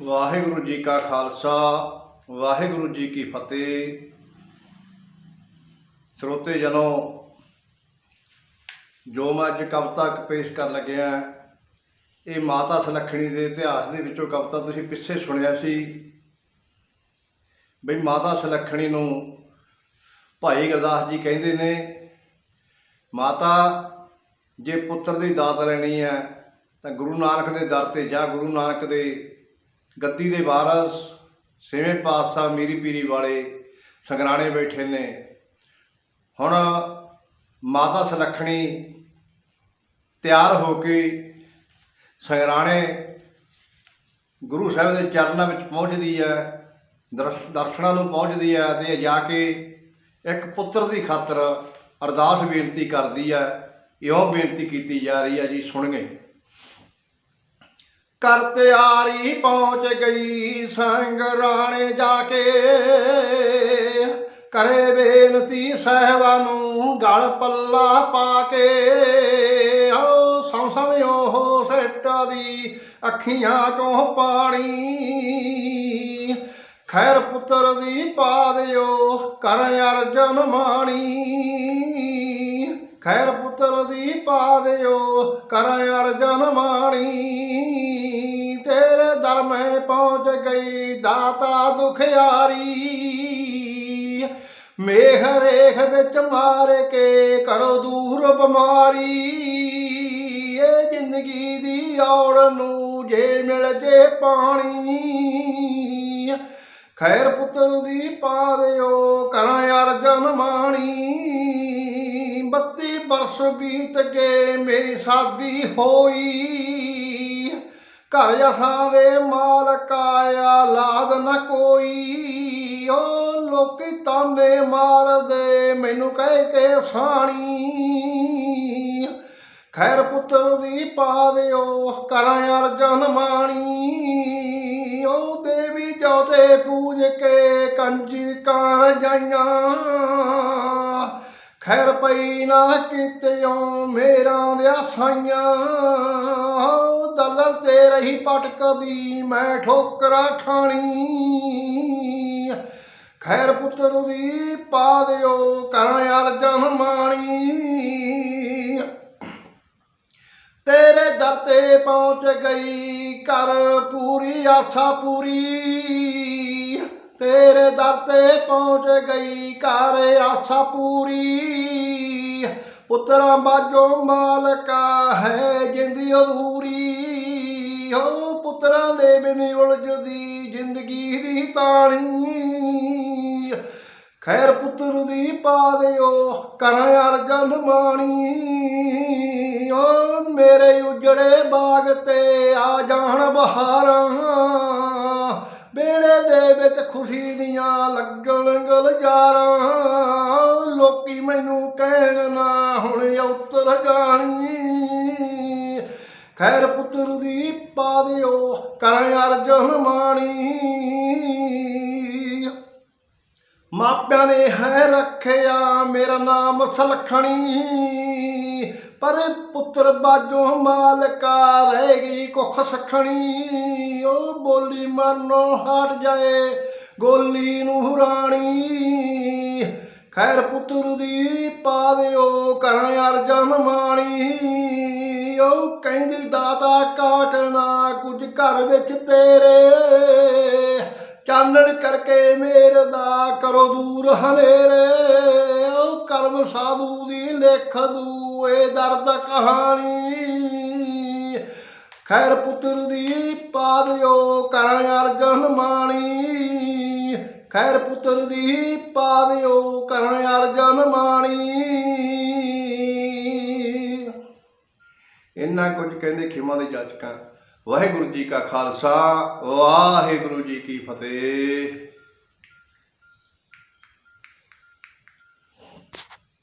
ਵਾਹਿਗੁਰੂ ਜੀ ਕਾ ਖਾਲਸਾ, ਵਾਹਿਗੁਰੂ ਜੀ ਕੀ ਫਤਿਹ। ਸਰੋਤੇ ਜਨੋ, ਜੋ ਮੈਂ ਅੱਜ ਕਵਿਤਾ ਪੇਸ਼ ਕਰਨ ਲੱਗਿਆ ਇਹ ਮਾਤਾ ਸੁਲੱਖਣੀ ਦੇ ਇਤਿਹਾਸ ਦੇ ਵਿੱਚੋਂ ਕਵਿਤਾ ਤੁਸੀਂ ਪਿੱਛੇ ਸੁਣਿਆ ਸੀ। ਬਈ ਮਾਤਾ ਸੁਲੱਖਣੀ ਨੂੰ ਭਾਈ ਗੁਰਦਾਸ ਜੀ ਕਹਿੰਦੇ ਨੇ, ਮਾਤਾ, ਜੇ ਪੁੱਤਰ ਦੀ ਦਾਤ ਲੈਣੀ ਹੈ, ਤਾਂ ਗੁਰੂ ਨਾਨਕ ਦੇ ਦਰ ਤੇ ਜਾ, ਗੁਰੂ ਨਾਨਕ ਦੇ ਗੱਦੀ ਦੇ ਵਾਰਸ ਛੇਵੇਂ ਪਾਤਸ਼ਾਹ ਮੀਰੀ ਪੀਰੀ ਵਾਲੇ ਸੰਗਰਾਣੇ ਬੈਠੇ ਨੇ। ਹੁਣ ਮਾਤਾ ਸੁਲੱਖਣੀ ਤਿਆਰ ਹੋ ਕੇ ਸੰਗਰਾਣੇ ਗੁਰੂ ਸਾਹਿਬ ਦੇ ਚਰਨਾਂ ਵਿੱਚ ਪਹੁੰਚਦੀ ਹੈ, ਦਰਸ਼- ਦਰਸ਼ਨਾਂ ਨੂੰ ਪਹੁੰਚਦੀ ਹੈ ਤੇ ਜਾ ਕੇ ਇੱਕ ਪੁੱਤਰ ਦੀ ਖਾਤਰ ਅਰਦਾਸ ਬੇਨਤੀ ਕਰਦੀ ਹੈ। ਇਹੋ ਬੇਨਤੀ ਕੀਤੀ ਜਾ ਰਹੀ ਹੈ ਜੀ ਸੁਣਗੇ ਕਰ ਤਿਆਰੀ ਪਹੁੰਚ ਗਈ, ਸੰਗ ਰਾਣੇ ਜਾ ਕੇ। ਕਰੇ ਬੇਨਤੀ ਸਹਿਬਾ ਨੂੰ ਗਲ ਪੱਲਾ ਪਾ ਕੇ। ਹੋ ਸਮ ਸਮਿਓ ਹੋ ਸੱਟਾ ਦੀ ਅੱਖੀਆਂ ਚੋਂ ਪਾਣੀ। ਖੈਰ ਪੁੱਤਰ ਦੀ ਪਾ ਦਿਓ, ਕਰ ਅਰਜਨ ਮਾਣੀ। ਖੈਰ ਪੁੱਤਰ ਦੀ ਪਾ ਦਿਓ, ਕਰ ਅਰਜਨ ਮਾਣੀ। ਤੇਰੇ ਦਰ ਮੈਂ ਪਹੁੰਚ ਗਈ ਦਾਤਾ ਦੁਖਿਆਰੀ। ਮੇਘ ਰੇਖ ਵਿੱਚ ਮਾਰ ਕੇ ਕਰੋ ਦੂਰ ਬਿਮਾਰੀ। ਇਹ ਜ਼ਿੰਦਗੀ ਦੀ ਔੜ ਨੂੰ ਜੇ ਮਿਲ ਜੇ ਪਾਣੀ। ਖੈਰ ਪੁੱਤਰ ਦੀ ਪਾ ਦਿਓ ਕਰਾਂ ਅਰਜਨ ਮਾਣੀ। 32 ਬਰਸ ਬੀਤ ਗਏ ਮੇਰੀ ਸ਼ਾਦੀ ਹੋਈ। ਘਰ ਅਸਾਂ ਦੇ ਮਾਲਕ ਆਇਆ, ਲਾਦ ਨਾ ਕੋਈ। ਓ ਲੋਕੀ ਤਾਨੇ ਮਾਰਦੇ, ਮੈਨੂੰ ਕਹਿ ਕੇ ਸਾਣੀ। ਖੈਰ ਪੁੱਤਰ ਦੀ ਪਾ ਦਿਓ ਕਰਾਂ ਅਰਜਨ ਮਾਣੀ। ਓ ਦੇਵੀ ਜੋਤੇ ਪੂਜ ਕੇ ਕੰਜੀ ਕਾਰ ਜਾਈਆਂ। ਖੈਰ ਪਈ ਨਾ ਕਿਤਿਓ ਮੇਰਾ ਦੇ ਸਾਈਆਂ। ਤੇ ਰਹੀ ਪਟਕਦੀ ਮੈਂ ਠੋਕਰਾਂ ਖਾਣੀ। ਖੈਰ ਪੁੱਤਰ ਦੀ ਪਾ ਦਿਓ ਕਰਾਂ ਅਰਜਨ ਮਾਣੀ ਤੇਰੇ ਦਰ ਤੇ ਪਹੁੰਚ ਗਈ ਕਰ ਪੂਰੀ, ਆਸਾ ਪੂਰੀ। ਤੇਰੇ ਦਰ ਤੇ ਪਹੁੰਚ ਗਈ ਕਰ ਆਸਾ ਪੂਰੀ। ਪੁੱਤਰਾਂ ਬਾਜੋ ਮਾਲਕਾ ਹੈ ਜਿੰਦੀ ਅਧੂਰੀ। ਹੋ ਪੁੱਤਰਾਂ ਦੇ ਬਿਨ ਉਲਝਦੀ ਜ਼ਿੰਦਗੀ ਦੀ ਤਾਣੀ। ਖੈਰ ਪੁੱਤਰ ਦੀ ਪਾ ਦਿਓ ਕਰਾਂ ਅਰਜਨ ਮਾਣੀ ਓ ਮੇਰੇ ਉਜੜੇ ਬਾਗ ਤੇ ਆ ਜਾਣ ਬਹਾਰਾਂ। ਬੇੜੇ ਦੇ ਵਿੱਚ ਖੁਸ਼ੀ ਦੀਆਂ ਲੱਗਣ ਗਲਜ਼ਾਰਾਂ। ਲੋਕੀ ਮੈਨੂੰ ਕਹਿਣ, ਨਾ ਹੁਣ ਉਤਰ ਜਾਣੀ। ਖੈਰ ਪੁੱਤਰ ਦੀ ਪਾ ਦਿਓ ਕਰਾਂ ਅਰਜਨ ਮਾਣੀ। ਮਾਪਿਆਂ ਨੇ ਹੈ ਰੱਖਿਆ ਮੇਰਾ ਨਾਮ ਸਲਖਣੀ, ਪਰ ਪੁੱਤਰ ਬਾਜੋ ਮਾਲਕਾ ਰਹਿ ਗਈ ਕੁੱਖ ਸਖਣੀ। ਉਹ ਬੋਲੀ ਮਰਨੋਂ ਹਟ ਜਾਏ ਗੋਲੀ ਨੂੰ ਰਾਣੀ। ਖੈਰ ਪੁੱਤਰ ਦੀ ਪਾ ਦਿਓ ਕਰਾਂ ਅਰਜਨ ਮਾਣੀ। ਉਹ ਕਹਿੰਦੀ ਦਾਤਾ ਕਾਟਣਾ ਕੁਝ ਘਰ ਵਿੱਚ ਤੇਰੇ। ਚਾਨਣ ਕਰਕੇ ਮੇਰ ਦਾ ਕਰੋ ਦੂਰ ਹਨੇਰੇ। ਉਹ ਕਰਮ ਸਾਧੂ ਦੀ ਲਿਖ ਦੂ ਇਹ ਦਰਦ ਕਹਾਣੀ। ਖੈਰ ਪੁੱਤਰ ਦੀ ਪਾ ਦਿਓ ਕਰਾਂ ਅਰਜਨ ਮਾਣੀ ਖੈਰ ਪੁੱਤਰ ਦੀ ਪਾ ਦਿਓ ਕਰਾਂ ਅਰਜਨ ਇੰਨਾ ਕੁਝ ਕਹਿੰਦੇ ਖਿਮਾ ਦੇ ਜਾਚਕਾਂ ਵਾਹਿਗੁਰੂ ਜੀ ਕਾ ਖਾਲਸਾ ਵਾਹਿਗੁਰੂ ਜੀ ਕੀ ਫਤਿਹ।